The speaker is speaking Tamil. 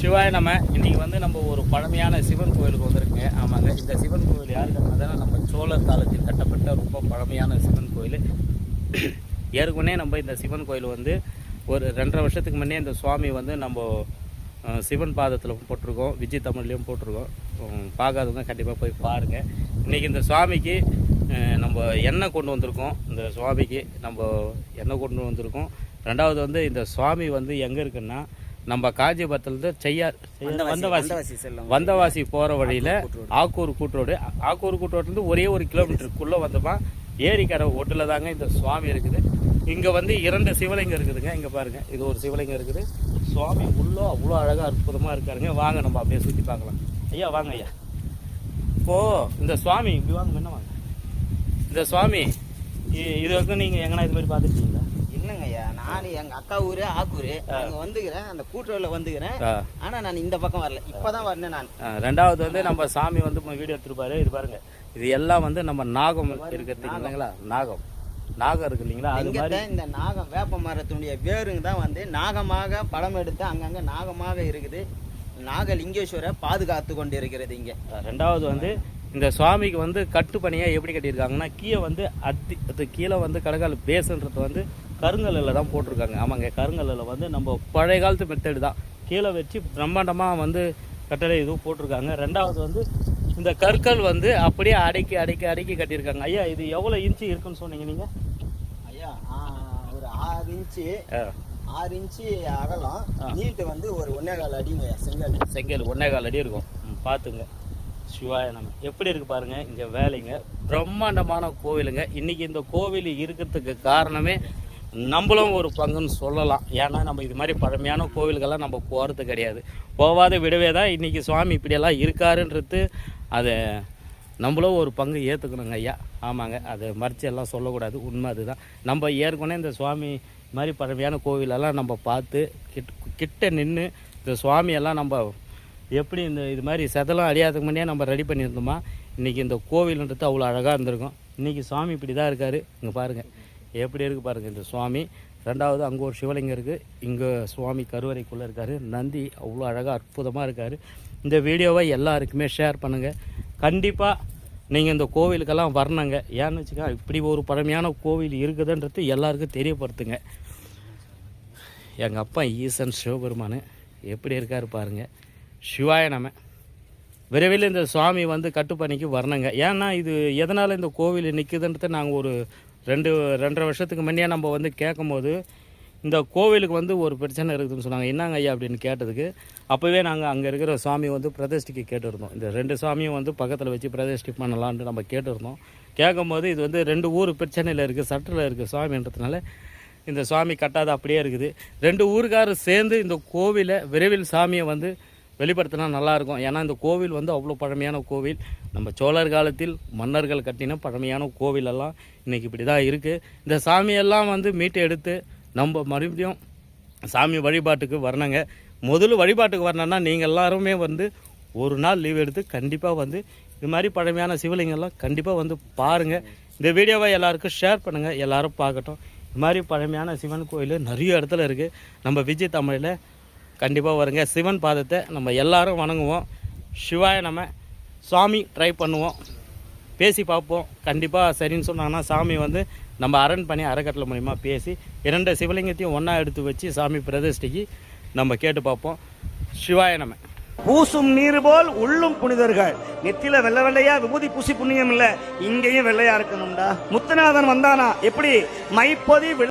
சிவாய நம்ம இன்னைக்கு வந்து நம்ம ஒரு பழமையான சிவன் கோயிலுக்கு வந்திருக்குங்க. ஆமாங்க இந்த சிவன் கோயில் யார் கட்டினதுன்னா நம்ம சோழர் காலத்தில் கட்டப்பட்ட ரொம்ப பழமையான சிவன் கோயில். ஏற்கனவே நம்ம இந்த சிவன் கோயில் வந்து ஒரு ரெண்டரை வருஷத்துக்கு முன்னே இந்த சுவாமி வந்து நம்ம சிவன் பாதத்தில் போட்டிருக்கோம். விஜய் தமிழ்லேயும் போட்டிருக்கோம். பார்க்காதவங்க கண்டிப்பாக போய் பாருங்கள் இன்றைக்கி இந்த சுவாமிக்கு நம்ம எண்ணெய் கொண்டு வந்திருக்கோம். இந்த சுவாமிக்கு நம்ம எண்ணெய் கொண்டு வந்திருக்கோம். ரெண்டாவது வந்து இந்த சுவாமி வந்து எங்கே இருக்குன்னா நம்ம காஞ்சிபுரத்துலேருந்து செய்யார் வந்தவாசி வந்தவாசி. போகிற வழியில். ஆக்கூர் கூட்டுரோடு ஆக்கூர் கூட்டுரோட்லேருந்து ஒரே ஒரு கிலோமீட்டருக்குள்ளே வந்தோமா ஏரிக்கரை ஒட்டில் தாங்க இந்த சுவாமி இருக்குது. இங்கே வந்து இரண்டு சிவலிங்கம் இருக்குதுங்க. இங்கே பாருங்கள் இது ஒரு சிவலிங்கம் இருக்குது. சுவாமி உள்ளே அவ்வளோ அழகாக அற்புதமாக இருக்காருங்க. வாங்க நம்ம அப்படியே சுற்றி பார்க்கலாம். ஐயா வாங்க ஐயா. இப்போ இந்த சுவாமி இப்படி வாங்க என்ன வாங்க. இந்த சுவாமி இது வரைக்கும் நீங்கள் எங்கன்னா இது மாதிரி பார்த்துருக்கீங்களா? ஐயா நான் எங்க அக்கா ஊரு ஆக்கூரு அங்க வந்துக்கிறேன் அந்த கூட்டுறவுல வந்துக்கிறேன். ஆனா நான் இந்த பக்கம் வரல. இப்பதான் வரேன் நான். ரெண்டாவது வந்து நம்ம சாமி வந்து வீடியோ எடுத்துருப்பாரு. இது பாருங்க. இது எல்லாம் வந்து நம்ம நாகம் இருக்கிறது இல்லைங்களா? நாகம். நாகம் இருக்கு இல்லைங்களா? அது மாதிரி இந்த நாகம் வேப்ப மரத்தினுடைய வேருங்க தான் வந்து நாகமாக படம் எடுத்து அங்கங்க நாகமாக இருக்குது. நாகலிங்கேஸ்வரை பாதுகாத்து கொண்டு இருக்கிறது இங்க ரெண்டாவது வந்து இந்த சுவாமிக்கு வந்து கட்டுப்பணியா எப்படி கட்டியிருக்காங்கன்னா கீழே வந்து அத்தி அது கீழே வந்து கடகால் பேசுன்றது வந்து கருங்கல்லில் தான் போட்டிருக்காங்க. ஆமாங்க கருங்கல்லில் வந்து நம்ம பழைய காலத்து மெத்தடு தான். கீழே வச்சு பிரம்மாண்டமாக வந்து கட்டளை இதுவும் போட்டிருக்காங்க. ரெண்டாவது வந்து இந்த கற்கள் வந்து அப்படியே அடக்கி அடக்கி அடக்கி கட்டியிருக்காங்க. ஐயா இது எவ்வளோ இன்ச்சு இருக்குன்னு சொன்னீங்க நீங்கள் ஐயா ஒரு ஆறு இன்ச்சு ஆறு இன்ச்சு அகலம். நீட்டு வந்து ஒரு ஒன்னே கால் அடிங்க செங்கல். செங்கல் ஒன்னே கால் அடி இருக்கும். பார்த்துங்க சிவாய நம்ம எப்படி இருக்கு பாருங்க இங்க வேலைங்க. பிரம்மாண்டமான கோவிலுங்க. இன்னைக்கு இந்த கோவில் இருக்கிறதுக்கு காரணமே நம்மளும் ஒரு பங்குன்னு சொல்லலாம். ஏன்னா நம்ம இது மாதிரி பழமையான கோவிலுக்கெல்லாம் நம்ம போகிறது கிடையாது. போகாத விடவே தான் இன்றைக்கி சுவாமி இப்படியெல்லாம் இருக்காருன்றது அதை நம்மளும் ஒரு பங்கு ஏற்றுக்கணுங்க ஐயா. ஆமாங்க அதை மறைச்சி எல்லாம் சொல்லக்கூடாது. உண்மை அதுதான். நம்ம ஏற்கனவே இந்த சுவாமி மாதிரி பழமையான கோவிலெல்லாம் நம்ம பார்த்து கிட் கிட்ட நின்று இந்த சுவாமியெல்லாம் நம்ம எப்படி இந்த இது மாதிரி செதலம் அழியாததுக்கு முன்னே நம்ம ரெடி பண்ணியிருந்தோமா? இன்றைக்கி இந்த கோவில்ன்றது அவ்வளோ அழகாக இருந்திருக்கும். இன்றைக்கி சுவாமி இப்படி தான் இருக்கார். இங்கே பாருங்கள் எப்படி இருக்குது பாருங்கள் இந்த சுவாமி. ரெண்டாவது அங்கே ஒரு சிவலிங்கம் இருக்குது இங்கே சுவாமி கருவறைக்குள்ளே இருக்கார். நந்தி அவ்வளோ அழகாக அற்புதமாக இருக்கார். இந்த வீடியோவை எல்லாருக்குமே ஷேர் பண்ணுங்கள் கண்டிப்பாக நீங்கள் இந்த கோவிலுக்கெல்லாம் வரணுங்க. ஏன்னு வச்சுக்கோங்க இப்படி ஒரு பழமையான கோவில் இருக்குதுன்றது எல்லாருக்கும் தெரியப்படுத்துங்க. எங்கள் அப்பா ஈசன் சிவபெருமான் எப்படி இருக்கார் பாருங்கள் சிவாய நம்ம விரைவில் இந்த சுவாமி வந்து கட்டுப்பணிக்கு வரணுங்க. ஏன்னா இது எதனால் இந்த கோவில் நிற்குதுன்றத நாங்கள் ஒரு ரெண்டு ரெண்டரை வருஷத்துக்கு முன்னே நம்ம வந்து கேட்கும்போது இந்த கோவிலுக்கு வந்து ஒரு பிரச்சனை இருக்குதுன்னு சொன்னாங்க. என்னங்க ஐயா அப்படின்னு கேட்டதுக்கு அப்போவே நாங்கள் அங்கே இருக்கிற சுவாமி வந்து பிரதிஷ்டிக்கு கேட்டிருந்தோம். இந்த ரெண்டு சாமியும் வந்து பக்கத்தில் வச்சு பிரதிஷ்டி பண்ணலான்ட்டு நம்ம கேட்டிருந்தோம். கேட்கும்போது இது வந்து ரெண்டு ஊர் பிரச்சனையில் இருக்குது சட்டில் இருக்குது சுவாமின்றதுனால இந்த சுவாமி கட்டாத அப்படியே இருக்குது. ரெண்டு ஊருக்காரர் சேர்ந்து இந்த கோவிலை விரைவில் சாமியை வந்து வெளிப்படுத்தினா நல்லாயிருக்கும். ஏன்னா இந்த கோவில் வந்து அவ்வளோ பழமையான கோவில். நம்ம சோழர் காலத்தில் மன்னர்கள் கட்டின பழமையான கோவிலெல்லாம் இன்றைக்கி இப்படி தான் இருக்குது இந்த சாமியெல்லாம் வந்து மீட்டு எடுத்து நம்ம மறுபடியும் சாமி வழிபாட்டுக்கு வரணுங்க. முதல்ல வழிபாட்டுக்கு வரணும்னா நீங்கள் எல்லாருமே வந்து ஒரு நாள் லீவ் எடுத்து கண்டிப்பாக வந்து இது மாதிரி பழமையான சிவலிங்கம்லாம் கண்டிப்பாக வந்து பாருங்கள் இந்த வீடியோவை எல்லாருக்கும் ஷேர் பண்ணுங்கள் எல்லோரும் பார்க்கட்டும். இது மாதிரி பழமையான சிவன் கோயில் நிறைய இடத்துல இருக்குது நம்ம விஜய் தமிழில் கண்டிப்பாக வருங்க. சிவன் பாதத்தை நம்ம எல்லாரும் வணங்குவோம். சிவாய நம்ம சாமி ட்ரை பண்ணுவோம். பேசி பார்ப்போம். கண்டிப்பாக சரின்னு சொன்னாங்கன்னா சாமி வந்து நம்ம அரண் பண்ணி அறக்கட்டளை மூலிமா பேசி இரண்டு சிவலிங்கத்தையும் ஒன்றா எடுத்து வச்சு சாமி பிரதிஷ்டைக்கு நம்ம கேட்டு பார்ப்போம். சிவாய நம்ம. பூசும் நீர் போல் உள்ளும் புனிதர்கள். நெத்தில வெள்ள வெள்ளையா விபூதி பூசி புண்ணியம் இல்ல. இங்கேயும் வெள்ளையா இருக்கணும்டா. முத்துநாதன் வந்தானா? எப்படி? மைப்பொதி